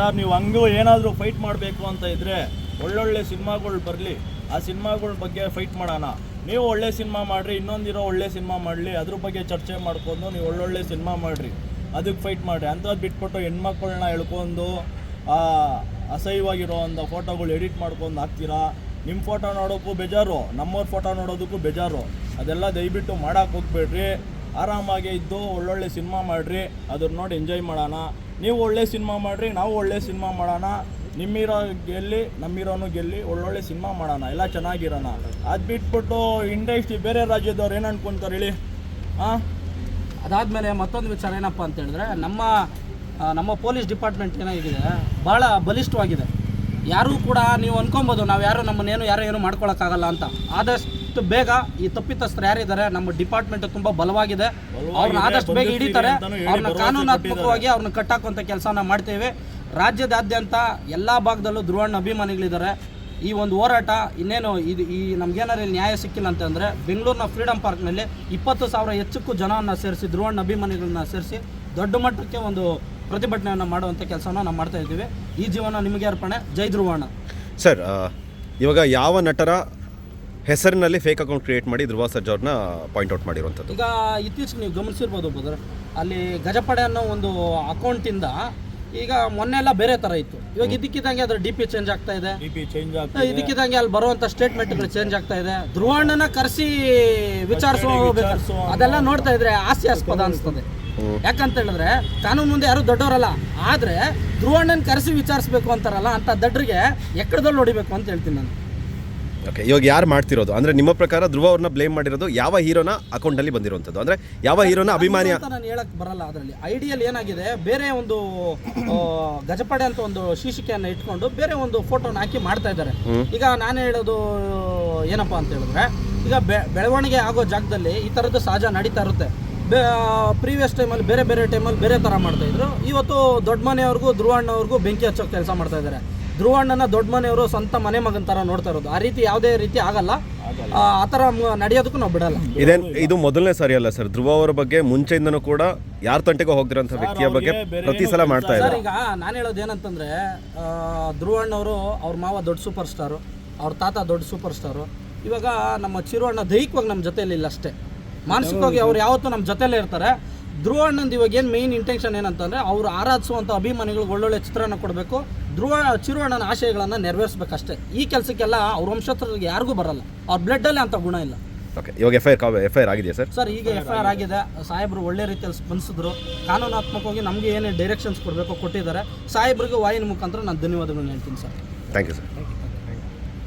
Sir ನೀವು ಹಂಗೂ ಏನಾದರೂ ಫೈಟ್ ಮಾಡಬೇಕು ಅಂತ ಇದ್ರೆ ಒಳ್ಳೊಳ್ಳೆ ಸಿನಿಮಾಗಳು ಬರಲಿ. ಆ ಸಿನಿಮಾಗಳ ಬಗ್ಗೆ ಫೈಟ್ ಮಾಡೋಣ. ನೀವು ಒಳ್ಳೆ ಸಿನಿಮಾ ಮಾಡಿರಿ ಇನ್ನೊಂದಿರೋ ಒಳ್ಳೆ ಸಿನಿಮಾ ಮಾಡಲಿ ಅದ್ರ ಬಗ್ಗೆ ಚರ್ಚೆ ಮಾಡ್ಕೊಂಡು ನೀವು ಒಳ್ಳೊಳ್ಳೆ ಸಿನಿಮಾ ಮಾಡಿರಿ. ಅದಕ್ಕೆ ಫೈಟ್ ಮಾಡಿರಿ. ಅಂಥದ್ದು ಬಿಟ್ಬಿಟ್ಟು ಹೆಣ್ಮಕ್ಳನ್ನ ಎಳ್ಕೊಂಡು ಆ ಅಸಹ್ಯವಾಗಿರೋ ಒಂದು ಫೋಟೋಗಳು ಎಡಿಟ್ ಮಾಡ್ಕೊಂಡು ಹಾಕ್ತೀರಾ? ನಿಮ್ಮ ಫೋಟೋ ನೋಡೋಕ್ಕೂ ಬೇಜಾರು. ನಮ್ಮವ್ರ ಫೋಟೋ ನೋಡೋದಕ್ಕೂ ಬೇಜಾರು. ಅದೆಲ್ಲ ದಯವಿಟ್ಟು ಮಾಡೋಕೆ ಹೋಗ್ಬೇಡ್ರಿ. ಆರಾಮಾಗೆ ಇದ್ದು ಒಳ್ಳೊಳ್ಳೆ ಸಿನಿಮಾ ಮಾಡಿರಿ. ಅದನ್ನ ನೋಡಿ ಎಂಜಾಯ್ ಮಾಡೋಣ. ನೀವು ಒಳ್ಳೆ ಸಿನಿಮಾ ಮಾಡಿರಿ, ನಾವು ಒಳ್ಳೆ ಸಿನಿಮಾ ಮಾಡೋಣ. ನಿಮ್ಮಿರೋ ಗೆಲ್ಲಿ ನಮ್ಮಿರೋನು ಗೆಲ್ಲಿ, ಒಳ್ಳೊಳ್ಳೆ ಸಿನಿಮಾ ಮಾಡೋಣ. ಎಲ್ಲ ಚೆನ್ನಾಗಿರೋಣ. ಅದು ಬಿಟ್ಬಿಟ್ಟು ಇಂಡಸ್ಟ್ರಿ ಬೇರೆ ರಾಜ್ಯದವ್ರು ಏನು ಅನ್ಕೊಂತಾರೆ ಹೇಳಿ? ಹಾಂ ಅದಾದಮೇಲೆ ಮತ್ತೊಂದು ವಿಚಾರ ಏನಪ್ಪ ಅಂತ ಹೇಳಿದ್ರೆ, ನಮ್ಮ ನಮ್ಮ ಪೊಲೀಸ್ ಡಿಪಾರ್ಟ್ಮೆಂಟ್ ಏನಾಗಿದೆ ಭಾಳ ಬಲಿಷ್ಠವಾಗಿದೆ. ಯಾರೂ ಕೂಡ ನೀವು ಅನ್ಕೊಬೋದು, ನಾವು ಯಾರು ನಮ್ಮನ್ನೇನು, ಯಾರು ಏನು ಮಾಡ್ಕೊಳಕ್ಕಾಗಲ್ಲ ಅಂತ. ಆದಷ್ಟು ಬೇಗ ಈ ತಪ್ಪಿತಸ್ಥರು ಯಾರಿದ್ದಾರೆ ನಮ್ಮ ಡಿಪಾರ್ಟ್ಮೆಂಟ್ ತುಂಬಾ ಬಲವಾಗಿದೆ. ಅವ್ರನ್ನ ಆದಷ್ಟು ಬೇಗ ಹಿಡಿತಾರೆ. ಅವ್ರನ್ನ ಕಾನೂನಾತ್ಮಕವಾಗಿ ಅವ್ರನ್ನ ಕಟ್ಟಾಕುವಂಥ ಕೆಲಸನ ಮಾಡ್ತೇವೆ. ರಾಜ್ಯದಾದ್ಯಂತ ಎಲ್ಲ ಭಾಗದಲ್ಲೂ ಧ್ರುವಣ್ಣ ಅಭಿಮಾನಿಗಳಿದ್ದಾರೆ. ಈ ಒಂದು ಹೋರಾಟ ಇನ್ನೇನು ಇದು ಈ ನಮ್ಗೇನಾರು ಇಲ್ಲಿ ನ್ಯಾಯ ಸಿಕ್ಕಿಲ್ಲ ಅಂತಂದರೆ ಬೆಂಗಳೂರಿನ ಫ್ರೀಡಮ್ ಪಾರ್ಕ್ನಲ್ಲಿ ಇಪ್ಪತ್ತು ಸಾವಿರ ಹೆಚ್ಚಕ್ಕೂ ಜನವನ್ನು ಸೇರಿಸಿ ಧ್ರುವಣ್ಣ ಅಭಿಮಾನಿಗಳನ್ನ ಸೇರಿಸಿ ದೊಡ್ಡ ಮಟ್ಟಕ್ಕೆ ಒಂದು ಪ್ರತಿಭಟನೆಯನ್ನು ಮಾಡುವಂಥ ಕೆಲಸನ ನಾವು ಮಾಡ್ತಾ ಇದ್ದೀವಿ. ಈ ಜೀವನ ನಿಮಗೆ ಅರ್ಪಣೆ. ಜೈ ಧ್ರುವಣ್ಣ. ಸರ್ ಇವಾಗ ಯಾವ ನಟರ ಹೆಸರಿನಲ್ಲಿ ಫೇಕ್ ಅಕೌಂಟ್ ಕ್ರಿಯೇಟ್ ಮಾಡಿ ಧ್ರುವ ಸರ್ಜಾ ಅವ್ರನ್ನ ಪಾಯಿಂಟ್ ಔಟ್ ಮಾಡಿರುವಂಥದ್ದು. ಈಗ ಇತ್ತೀಚೆಗೆ ನೀವು ಗಮನಿಸಿರ್ಬೋದು ಬದ್ರ ಅಲ್ಲಿ ಗಜಪಡೆ ಅನ್ನೋ ಒಂದು ಅಕೌಂಟಿಂದ ಈಗ ಮೊನ್ನೆ ಎಲ್ಲ ಬೇರೆ ಥರ ಇತ್ತು. ಇವಾಗ ಇದಕ್ಕಿದ್ದಂಗೆ ಅದ್ರ ಡಿ ಪಿ ಚೇಂಜ್ ಆಗ್ತಾ ಇದೆ. ಡಿ ಪಿ ಚೇಂಜ್ ಆಗ್ತದೆ ಇದಕ್ಕಿದ್ದಂಗೆ ಅಲ್ಲಿ ಬರುವಂತ ಸ್ಟೇಟ್ಮೆಂಟ್ಗಳು ಚೇಂಜ್ ಆಗ್ತಾ ಇದೆ. ಧ್ರುವಣ್ಣನ ಕರೆಸಿ ವಿಚಾರಿಸೋ ವಿಚಾರ್ಸೋ ಅದೆಲ್ಲ ನೋಡ್ತಾ ಇದ್ರೆ ಹಾಸ್ಯಾಸ್ಪದ ಅನಿಸ್ತದೆ. ಯಾಕಂತ ಹೇಳಿದ್ರೆ ಕಾನೂನು ಮುಂದೆ ಯಾರು ದೊಡ್ಡವರಲ್ಲ. ಆದ್ರೆ ಧ್ರುವಣ್ಣನ ಕರೆಸಿ ವಿಚಾರಿಸ್ಬೇಕು ಅಂತಾರಲ್ಲ ಅಂತ ದಡ್ರಿಗೆ ಎಕ್ಕಡದಲ್ಲಿ ನೋಡಿಬೇಕು ಅಂತ ಹೇಳ್ತೀನಿ ನಾನು. ಓಕೆ ಇವಾಗ ಯಾರು ಮಾಡ್ತಿರೋದು? ಅಂದರೆ ನಿಮ್ಮ ಪ್ರಕಾರ ಧ್ರುವ ಅವ್ರನ್ನ ಬ್ಲೇಮ್ ಮಾಡಿರೋದು ಯಾವ ಹೀರೋನ ಅಕೌಂಟಲ್ಲಿ ಬಂದಿರುವಂಥದ್ದು ಅಂದರೆ ಯಾವ ಹೀರೋನ ಅಭಿಮಾನಿ ಅಂತ ನಾನು ಹೇಳಕ್ ಬರಲ್ಲ ಅದರಲ್ಲಿ. ಐಡಿಯಲ್ ಏನಾಗಿದೆ ಬೇರೆ ಒಂದು ಆ, ಗಜಪಡೆ ಅಂತ ಒಂದು ಶೀರ್ಷಿಕೆಯನ್ನು ಇಟ್ಕೊಂಡು ಬೇರೆ ಒಂದು ಫೋಟೋನ ಹಾಕಿ ಮಾಡ್ತಾ ಇದ್ದಾರೆ. ಈಗ ನಾನು ಹೇಳೋದು ಏನಪ್ಪಾ ಅಂತ ಹೇಳಿದ್ರೆ ಈಗ ಬೆ- ಬೆಳವಣಿಗೆ ಆಗೋ ಜಾಗದಲ್ಲಿ ಈ ಥರದ್ದು ಸಹಜ ನಡೀತಾ ಇರುತ್ತೆ. ಪ್ರೀವಿಯಸ್ ಟೈಮಲ್ಲಿ ಬೇರೆ ಬೇರೆ ಟೈಮಲ್ಲಿ ಬೇರೆ ಥರ ಮಾಡ್ತಾ ಇದ್ರು. ಇವತ್ತು ದೊಡ್ಡ ಮನೆಯವ್ರಿಗೂ ಧ್ರುವಣ್ಣವ್ರಿಗೂ ಬೆಂಕಿ ಹಚ್ಚೋ ಕೆಲಸ ಮಾಡ್ತಾ ಇದ್ದಾರೆ. ಧ್ರುವಣ್ಣನ ದೊಡ್ಡ ಮನೆಯವರು ಸ್ವಂತ ಮನೆ ಮಗನ ತರ ನೋಡ್ತಾ ಇರೋದು. ಆ ರೀತಿ ಯಾವುದೇ ರೀತಿ ಆಗಲ್ಲ. ಆ ತರ ಥರ ನಡೆಯೋದಕ್ಕೂ ನಾವು ಬಿಡಲ್ಲ. ಇದೇನ್ ಇದು ಮೊದಲನೇ ಸರಿ ಅಲ್ಲ ಸರ್? ಧ್ರುವ ಅವರ ಬಗ್ಗೆ ಮುಂಚೆಯಿಂದನೂ ಕೂಡ ಯಾರ ತಂಟೆಗೂ ಹೋಗ್ತಿರೋಂಥ ವ್ಯಕ್ತಿಯ ಬಗ್ಗೆ ಪ್ರತಿ ಸಲ ಮಾಡ್ತಾ ಸರ್ ಇದ್ದಾರೆ. ಈಗ ನಾನು ಹೇಳೋದು ಏನಂತಂದ್ರೆ ಆ, ಧ್ರುವಣ್ಣವರು ಅವ್ರ ಮಾವ ದೊಡ್ಡ ಸೂಪರ್ ಸ್ಟಾರು ಅವ್ರ ತಾತ ದೊಡ್ಡ ಸೂಪರ್ ಸ್ಟಾರು. ಇವಾಗ ನಮ್ಮ ಚಿರುವಣ್ಣ ದೈಹಿಕವಾಗಿ ನಮ್ಮ ಜೊತೆಯಲ್ಲಿ ಇಲ್ಲ ಅಷ್ಟೇ. ಮಾನಸಿಕವಾಗಿ ಅವ್ರು ಯಾವತ್ತೂ ನಮ್ಮ ಜೊತೆಲೇ ಇರ್ತಾರೆ. ಧ್ರುವಣ್ಣಂದು ಇವಾಗ ಏನು ಮೇನ್ ಇಂಟೆನ್ಷನ್ ಏನಂತಂದ್ರೆ ಅವ್ರು ಆರಾಧಿಸುವಂಥ ಅಭಿಮಾನಿಗಳಿಗೆ ಒಳ್ಳೊಳ್ಳೆ ಚಿತ್ರನ ಕೊಡಬೇಕು. ಧ್ರುವ ಚಿರುವಣ್ಣನ ಆಶಯಗಳನ್ನು ನೆರವೇರಿಸಬೇಕಷ್ಟೇ. ಈ ಕೆಲಸಕ್ಕೆಲ್ಲ ಅವ್ರ ವಂಶಸ್ಥರಿಗೆ ಯಾರಿಗೂ ಬರಲ್ಲ. ಅವ್ರ ಬ್ಲಡ್ಡಲ್ಲಿ ಅಂತ ಗುಣ ಇಲ್ಲ. ಓಕೆ ಇವಾಗ F I R F I R ಆಗಿದೆಯಾ ಸರ್? ಸರ್ ಈಗ ಎಫ್ ಐ ಆರ್ ಆಗಿದೆ. ಸಾಹೇಬರು ಒಳ್ಳೆ ರೀತಿಯಲ್ಲಿ ಸ್ಪಂದಿಸಿದ್ರು. ಕಾನೂನಾತ್ಮಕವಾಗಿ ನಮಗೆ ಏನೇ ಡೈರೆಕ್ಷನ್ಸ್ ಕೊಡಬೇಕು ಕೊಟ್ಟಿದ್ದಾರೆ. ಸಾಹೇಬ್ರಿಗೆ ವಾಯಿನ ಮುಖಾಂತರ ನಾನು ಧನ್ಯವಾದಗಳನ್ನ ಹೇಳ್ತೀನಿ ಸರ್. Thank you sir